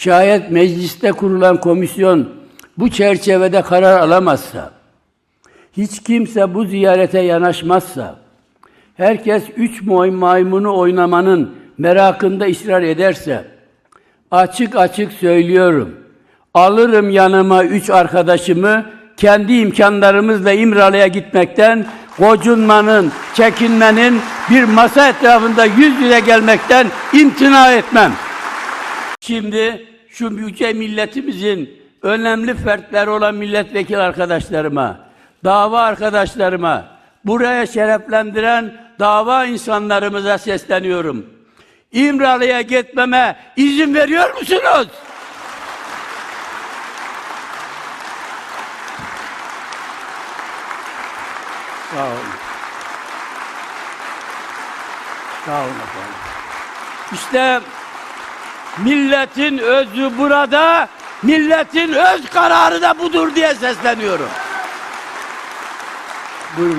Şayet mecliste kurulan komisyon bu çerçevede karar alamazsa, hiç kimse bu ziyarete yanaşmazsa, herkes üç maymunu oynamanın merakında ısrar ederse, açık açık söylüyorum, alırım yanıma üç arkadaşımı, kendi imkanlarımızla İmralı'ya gitmekten, gocunmanın, çekinmenin, bir masa etrafında yüz yüze gelmekten imtina etmem. Şimdi şu yüce milletimizin önemli fertleri olan milletvekili arkadaşlarıma, dava arkadaşlarıma, buraya şereflendiren dava insanlarımıza sesleniyorum. İmralı'ya gitmeme izin veriyor musunuz? Sağ olun. Sağ olun efendim. İşte milletin özü burada, milletin öz kararı da budur diye sesleniyorum. Buyurun.